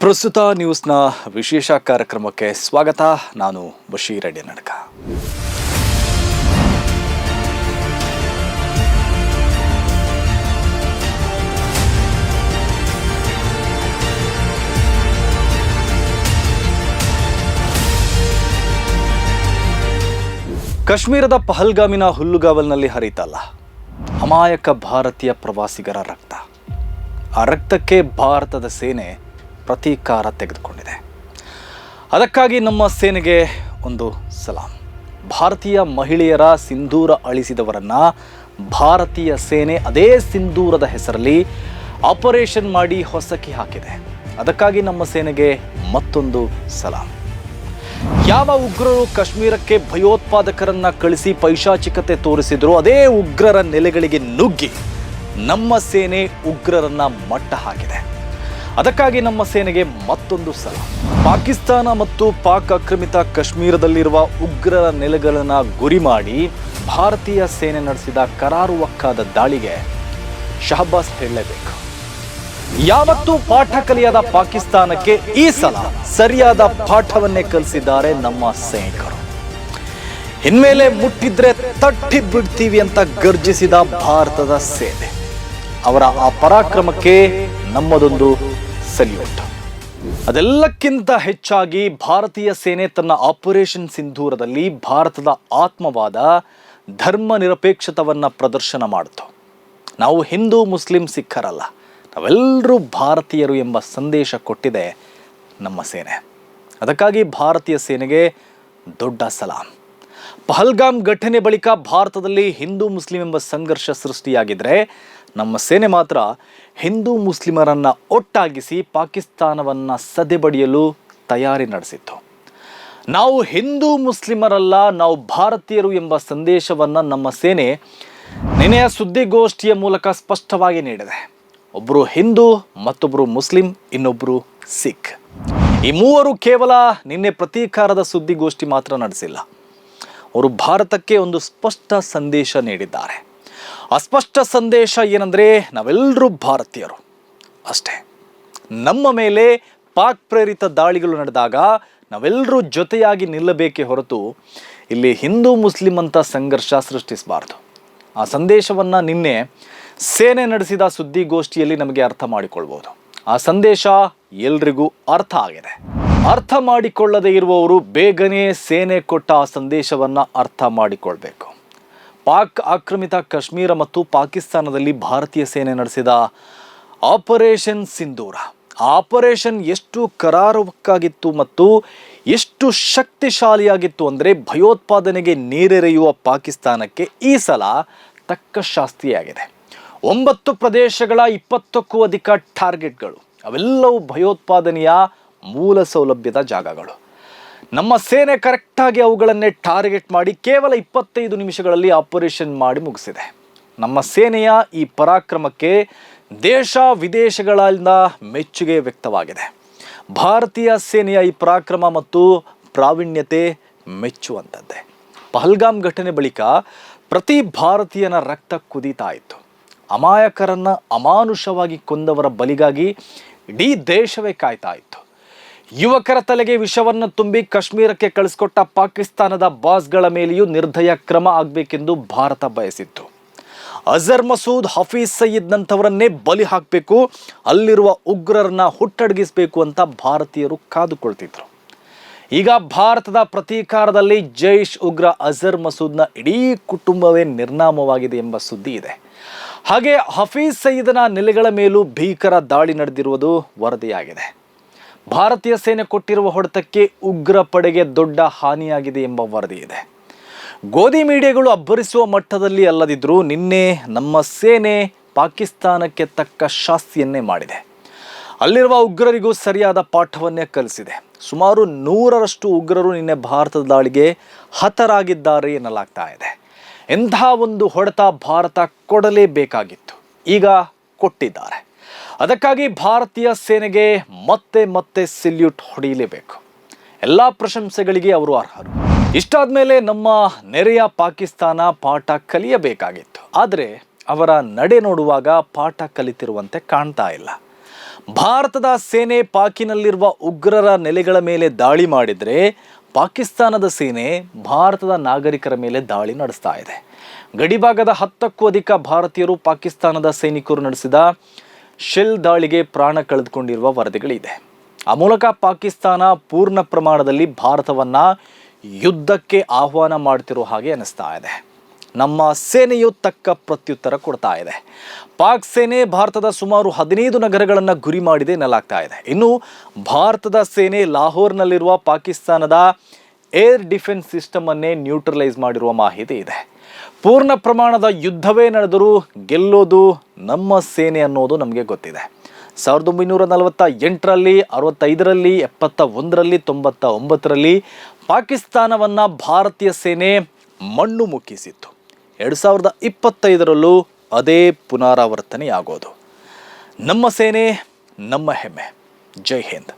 ಪ್ರಸ್ತುತ ನ್ಯೂಸ್ನ ವಿಶೇಷ ಕಾರ್ಯಕ್ರಮಕ್ಕೆ ಸ್ವಾಗತ. ನಾನು ಬಶೀರ್ ಅಡ್ಡಿ ನಡ್ಕ ಕಾಶ್ಮೀರದ ಪಹಲ್ಗಾಮಿನ ಹುಲ್ಲುಗಾವಲ್ನಲ್ಲಿ ಹರಿತಲ್ಲ. ಅಮಾಯಕ ಭಾರತೀಯ ಪ್ರವಾಸಿಗರ ರಕ್ತ. ಆ ರಕ್ತಕ್ಕೆ ಭಾರತದ ಸೇನೆ ಪ್ರತೀಕಾರ ತೆಗೆದುಕೊಂಡಿದೆ. ಅದಕ್ಕಾಗಿ ನಮ್ಮ ಸೇನೆಗೆ ಒಂದು ಸಲಾಂ. ಭಾರತೀಯ ಮಹಿಳೆಯರ ಸಿಂಧೂರ ಅಳಿಸಿದವರನ್ನ ಭಾರತೀಯ ಸೇನೆ ಅದೇ ಸಿಂಧೂರದ ಹೆಸರಲ್ಲಿ ಆಪರೇಷನ್ ಮಾಡಿ ಹೊಸಕಿ ಹಾಕಿದೆ. ಅದಕ್ಕಾಗಿ ನಮ್ಮ ಸೇನೆಗೆ ಮತ್ತೊಂದು ಸಲಾಂ. ಯಾವ ಉಗ್ರರು ಕಾಶ್ಮೀರಕ್ಕೆ ಭಯೋತ್ಪಾದಕರನ್ನ ಕಳಿಸಿ ಪೈಶಾಚಿಕತೆ ತೋರಿಸಿದ್ರು ಅದೇ ಉಗ್ರರ ನೆಲೆಗಳಿಗೆ ನುಗ್ಗಿ ನಮ್ಮ ಸೇನೆ ಉಗ್ರರನ್ನ ಮಟ್ಟ ಹಾಕಿದೆ. ಅದಕ್ಕಾಗಿ ನಮ್ಮ ಸೇನೆಗೆ ಮತ್ತೊಂದು ಸಲ. ಪಾಕಿಸ್ತಾನ ಮತ್ತು ಪಾಕ್ ಆಕ್ರಮಿತ ಕಾಶ್ಮೀರದಲ್ಲಿರುವ ಉಗ್ರರ ನೆಲೆಗಳನ್ನು ಗುರಿ ಮಾಡಿ ಭಾರತೀಯ ಸೇನೆ ನಡೆಸಿದ ಕರಾರುವಕ್ಕಾದ ದಾಳಿಗೆ ಶಹಬಾಸ್ ಹೇಳಲೇಬೇಕು. ಯಾವತ್ತೂ ಪಾಠ ಕಲಿಯದ ಪಾಕಿಸ್ತಾನಕ್ಕೆ ಈ ಸಲ ಸರಿಯಾದ ಪಾಠವನ್ನೇ ಕಲಿಸಿದ್ದಾರೆ ನಮ್ಮ ಸೈನಿಕರು. ಇನ್ಮೇಲೆ ಮುಟ್ಟಿದ್ರೆ ತಟ್ಟಿ ಬಿಡ್ತೀವಿ ಅಂತ ಗರ್ಜಿಸಿದ ಭಾರತದ ಸೇನೆ. ಅವರ ಆ ಪರಾಕ್ರಮಕ್ಕೆ ನಮ್ಮದೊಂದು ಸಲ್ಯೂಟ್. ಅದೆಲ್ಲಕ್ಕಿಂತ ಹೆಚ್ಚಾಗಿ ಭಾರತೀಯ ಸೇನೆ ತನ್ನ ಆಪರೇಷನ್ ಸಿಂಧೂರದಲ್ಲಿ ಭಾರತದ ಆತ್ಮವಾದ ಧರ್ಮ ನಿರಪೇಕ್ಷತವನ್ನು ಪ್ರದರ್ಶನ ಮಾಡಿತು. ನಾವು ಹಿಂದೂ, ಮುಸ್ಲಿಂ ಸಿಖ್ಖರಲ್ಲ. ನಾವೆಲ್ಲರೂ ಭಾರತೀಯರು ಎಂಬ ಸಂದೇಶ ಕೊಟ್ಟಿದೆ ನಮ್ಮ ಸೇನೆ. ಅದಕ್ಕಾಗಿ ಭಾರತೀಯ ಸೇನೆಗೆ ದೊಡ್ಡ ಸಲಾಂ. ಪಹಲ್ಗಾಮ್ ಘಟನೆ ಬಳಿಕ ಭಾರತದಲ್ಲಿ ಹಿಂದೂ ಮುಸ್ಲಿಂ ಎಂಬ ಸಂಘರ್ಷ ಸೃಷ್ಟಿಯಾಗಿದ್ದರೆ ನಮ್ಮ ಸೇನೆ ಮಾತ್ರ ಹಿಂದೂ ಮುಸ್ಲಿಮರನ್ನ ಒಟ್ಟಾಗಿಸಿ ಪಾಕಿಸ್ತಾನವನ್ನು ಸದೆಬಡಿಯಲು ತಯಾರಿ ನಡೆಸಿತ್ತು. ನಾವು ಹಿಂದೂ ಮುಸ್ಲಿಮರಲ್ಲ, ನಾವು ಭಾರತೀಯರು ಎಂಬ ಸಂದೇಶವನ್ನು ನಮ್ಮ ಸೇನೆ ನಿನ್ನೆಯ ಸುದ್ದಿಗೋಷ್ಠಿಯ ಮೂಲಕ ಸ್ಪಷ್ಟವಾಗಿ ನೀಡಿದೆ. ಒಬ್ಬರು ಹಿಂದೂ ಮತ್ತೊಬ್ಬರು ಮುಸ್ಲಿಂ ಇನ್ನೊಬ್ಬರು ಸಿಖ್. ಈ ಮೂವರು ಕೇವಲ ನಿನ್ನೆ ಪ್ರತೀಕಾರದ ಸುದ್ದಿಗೋಷ್ಠಿ ಮಾತ್ರ ನಡೆಸಿಲ್ಲ. ಅವರು ಭಾರತಕ್ಕೆ ಒಂದು ಸ್ಪಷ್ಟ ಸಂದೇಶ ನೀಡಿದ್ದಾರೆ. ಅಸ್ಪಷ್ಟ ಸಂದೇಶ ಏನಂದರೆ ನಾವೆಲ್ಲರೂ ಭಾರತೀಯರು. ಅಷ್ಟೇ. ನಮ್ಮ ಮೇಲೆ ಪಾಕ್ ಪ್ರೇರಿತ ದಾಳಿಗಳು ನಡೆದಾಗ ನಾವೆಲ್ಲರೂ ಜೊತೆಯಾಗಿ ನಿಲ್ಲಬೇಕೇ ಹೊರತು ಇಲ್ಲಿ ಹಿಂದೂ ಮುಸ್ಲಿಂ ಅಂತ ಸಂಘರ್ಷ ಸೃಷ್ಟಿಸಬಾರ್ದು. ಆ ಸಂದೇಶವನ್ನು ನಿನ್ನೆ ಸೇನೆ ನಡೆಸಿದ ಸುದ್ದಿಗೋಷ್ಠಿಯಲ್ಲಿ ನಮಗೆ ಅರ್ಥ ಮಾಡಿಕೊಳ್ಬೋದು. ಆ ಸಂದೇಶ ಎಲ್ರಿಗೂ ಅರ್ಥ ಆಗಿದೆ. ಅರ್ಥ ಮಾಡಿಕೊಳ್ಳದೇ ಇರುವವರು ಬೇಗನೆ ಸೇನೆ ಕೊಟ್ಟ ಆ ಸಂದೇಶವನ್ನು ಅರ್ಥ ಮಾಡಿಕೊಳ್ಬೇಕು. ಪಾಕ್ ಆಕ್ರಮಿತ ಕಾಶ್ಮೀರ ಮತ್ತು ಪಾಕಿಸ್ತಾನದಲ್ಲಿ ಭಾರತೀಯ ಸೇನೆ ನಡೆಸಿದ ಆಪರೇಷನ್ ಸಿಂಧೂರ. ಆಪರೇಷನ್ ಎಷ್ಟು ಕರಾರುವಕ್ಕಾಗಿತ್ತು ಮತ್ತು ಎಷ್ಟು ಶಕ್ತಿಶಾಲಿಯಾಗಿತ್ತು ಅಂದರೆ ಭಯೋತ್ಪಾದನೆಗೆ ನೀರೆರೆಯುವ ಪಾಕಿಸ್ತಾನಕ್ಕೆ ಈ ಸಲ ತಕ್ಕ ಶಾಸ್ತಿಯಾಗಿದೆ. ಒಂಬತ್ತು ಪ್ರದೇಶಗಳ ಇಪ್ಪತ್ತಕ್ಕೂ ಅಧಿಕ ಟಾರ್ಗೆಟ್ಗಳು. ಅವೆಲ್ಲವೂ ಭಯೋತ್ಪಾದನೆಯ ಮೂಲ ಸೌಲಭ್ಯದ ಜಾಗಗಳು. ನಮ್ಮ ಸೇನೆ ಕರೆಕ್ಟಾಗಿ ಅವುಗಳನ್ನೇ ಟಾರ್ಗೆಟ್ ಮಾಡಿ ಕೇವಲ ಇಪ್ಪತ್ತೈದು ನಿಮಿಷಗಳಲ್ಲಿ ಆಪರೇಷನ್ ಮಾಡಿ ಮುಗಿಸಿದೆ. ನಮ್ಮ ಸೇನೆಯ ಈ ಪರಾಕ್ರಮಕ್ಕೆ ದೇಶ ವಿದೇಶಗಳಿಂದ ಮೆಚ್ಚುಗೆ ವ್ಯಕ್ತವಾಗಿದೆ. ಭಾರತೀಯ ಸೇನೆಯ ಈ ಪರಾಕ್ರಮ ಮತ್ತು ಪ್ರಾವೀಣ್ಯತೆ ಮೆಚ್ಚುವಂಥದ್ದೇ ಪಹಲ್ಗಾಮ್ ಘಟನೆ ಬಳಿಕ ಪ್ರತಿ ಭಾರತೀಯನ ರಕ್ತ ಕುದೀತಾ ಇತ್ತು. ಅಮಾಯಕರನ್ನು ಅಮಾನುಷವಾಗಿ ಕೊಂದವರ ಬಲಿಗಾಗಿ ಇಡೀ ದೇಶವೇ ಕಾಯ್ತಾ ಇತ್ತು. ಯುವಕರ ತಲೆಗೆ ವಿಷವನ್ನು ತುಂಬಿ ಕಾಶ್ಮೀರಕ್ಕೆ ಕಳಿಸ್ಕೊಟ್ಟ ಪಾಕಿಸ್ತಾನದ ಬಾಸ್ಗಳ ಮೇಲೆಯೂ ನಿರ್ದಯ ಕ್ರಮ ಆಗಬೇಕೆಂದು ಭಾರತ ಬಯಸಿತ್ತು. ಅಜರ್ ಮಸೂದ್ ಹಫೀಜ್ ಸಯೀದ್ನಂಥವರನ್ನೇ ಬಲಿ ಹಾಕಬೇಕು, ಅಲ್ಲಿರುವ ಉಗ್ರರನ್ನ ಹುಟ್ಟಡಗಿಸಬೇಕು ಅಂತ ಭಾರತೀಯರು ಕಾದುಕೊಳ್ತಿದ್ರು. ಈಗ ಭಾರತದ ಪ್ರತೀಕಾರದಲ್ಲಿ ಜೈಷ್ ಉಗ್ರ ಅಜರ್ ಮಸೂದ್ನ ಇಡೀ ಕುಟುಂಬವೇ ನಿರ್ನಾಮವಾಗಿದೆ ಎಂಬ ಸುದ್ದಿ ಇದೆ. ಹಾಗೆ ಹಫೀಜ್ ಸಯೀದನ ನೆಲೆಗಳ ಮೇಲೂ ಭೀಕರ ದಾಳಿ ನಡೆದಿರುವುದು ವರದಿಯಾಗಿದೆ. ಭಾರತೀಯ ಸೇನೆ ಕೊಟ್ಟಿರುವ ಹೊಡೆತಕ್ಕೆ ಉಗ್ರ ಪಡೆಗೆ ದೊಡ್ಡ ಹಾನಿಯಾಗಿದೆ ಎಂಬ ವರದಿ ಇದೆ. ಗೋಧಿ ಮೀಡಿಯಾಗಳು ಅಬ್ಬರಿಸುವ ಮಟ್ಟದಲ್ಲಿ ಅಲ್ಲದಿದ್ದರೂ ನಿನ್ನೆ ನಮ್ಮ ಸೇನೆ ಪಾಕಿಸ್ತಾನಕ್ಕೆ ತಕ್ಕ ಶಾಸ್ತಿಯನ್ನೇ ಮಾಡಿದೆ. ಅಲ್ಲಿರುವ ಉಗ್ರರಿಗೂ ಸರಿಯಾದ ಪಾಠವನ್ನೇ ಕಲಿಸಿದೆ. ಸುಮಾರು ನೂರರಷ್ಟು ಉಗ್ರರು ನಿನ್ನೆ ಭಾರತದ ದಾಳಿಗೆ ಹತರಾಗಿದ್ದಾರೆ ಎನ್ನಲಾಗ್ತಾ ಇದೆ. ಎಂಥ ಒಂದು ಹೊಡೆತ ಭಾರತ ಕೊಡಲೇಬೇಕಾಗಿತ್ತು. ಈಗ ಕೊಟ್ಟಿದ್ದಾರೆ. ಅದಕ್ಕಾಗಿ ಭಾರತೀಯ ಸೇನೆಗೆ ಮತ್ತೆ ಮತ್ತೆ ಸೆಲ್ಯೂಟ್ ಹೊಡೆಯಲೇಬೇಕು. ಎಲ್ಲ ಪ್ರಶಂಸೆಗಳಿಗೆ ಅವರು ಅರ್ಹರು. ಇಷ್ಟಾದ ಮೇಲೆ ನಮ್ಮ ನೆರೆಯ ಪಾಕಿಸ್ತಾನ ಪಾಠ ಕಲಿಯಬೇಕಾಗಿತ್ತು. ಆದರೆ ಅವರ ನಡೆ ನೋಡುವಾಗ ಪಾಠ ಕಲಿತಿರುವಂತೆ ಕಾಣ್ತಾ ಇಲ್ಲ. ಭಾರತದ ಸೇನೆ ಪಾಕಿನಲ್ಲಿರುವ ಉಗ್ರರ ನೆಲೆಗಳ ಮೇಲೆ ದಾಳಿ ಮಾಡಿದರೆ ಪಾಕಿಸ್ತಾನದ ಸೇನೆ ಭಾರತದ ನಾಗರಿಕರ ಮೇಲೆ ದಾಳಿ ನಡೆಸ್ತಾ ಇದೆ. ಗಡಿಭಾಗದ ಹತ್ತಕ್ಕೂ ಅಧಿಕ ಭಾರತೀಯರು ಪಾಕಿಸ್ತಾನದ ಸೈನಿಕರು ನಡೆಸಿದ ಶೆಲ್ ದಾಳಿಗೆ ಪ್ರಾಣ ಕಳೆದುಕೊಂಡಿರುವ ವರದಿಗಳಿದೆ. ಆ ಮೂಲಕ ಪಾಕಿಸ್ತಾನ ಪೂರ್ಣ ಪ್ರಮಾಣದಲ್ಲಿ ಭಾರತವನ್ನ ಯುದ್ಧಕ್ಕೆ ಆಹ್ವಾನ ಮಾಡ್ತಿರೋ ಹಾಗೆ ಅನಿಸ್ತಾ ಇದೆ. ನಮ್ಮ ಸೇನೆಯು ತಕ್ಕ ಪ್ರತ್ಯುತ್ತರ ಕೊಡ್ತಾ ಇದೆ. ಪಾಕ್ ಸೇನೆ ಭಾರತದ ಸುಮಾರು ಹದಿನೈದು ನಗರಗಳನ್ನು ಗುರಿ ಮಾಡಿದೆ ಎನ್ನಲಾಗ್ತಾ ಇದೆ. ಇನ್ನು ಭಾರತದ ಸೇನೆ ಲಾಹೋರ್ನಲ್ಲಿರುವ ಪಾಕಿಸ್ತಾನದ ಏರ್ ಡಿಫೆನ್ಸ್ ಸಿಸ್ಟಮನ್ನೇ ನ್ಯೂಟ್ರಲೈಸ್ ಮಾಡಿರುವ ಮಾಹಿತಿ ಇದೆ. ಪೂರ್ಣ ಪ್ರಮಾಣದ ಯುದ್ಧವೇ ನಡೆದರೂ ಗೆಲ್ಲೋದು ನಮ್ಮ ಸೇನೆ ಅನ್ನೋದು ನಮಗೆ ಗೊತ್ತಿದೆ. ಸಾವಿರದ ಒಂಬೈನೂರ ನಲವತ್ತ ಎಂಟರಲ್ಲಿ, ಅರವತ್ತೈದರಲ್ಲಿ ಎಪ್ಪತ್ತ ಒಂದರಲ್ಲಿ ತೊಂಬತ್ತ ಒಂಬತ್ತರಲ್ಲಿ ಪಾಕಿಸ್ತಾನವನ್ನು ಭಾರತೀಯ ಸೇನೆ ಮಣ್ಣು ಮುಕ್ಕಿಸಿತ್ತು. ಎರಡು ಸಾವಿರದ ಇಪ್ಪತ್ತೈದರಲ್ಲೂ ಅದೇ ಪುನರಾವರ್ತನೆಯಾಗೋದು. ನಮ್ಮ ಸೇನೆ, ನಮ್ಮ ಹೆಮ್ಮೆ. ಜೈ ಹಿಂದ್.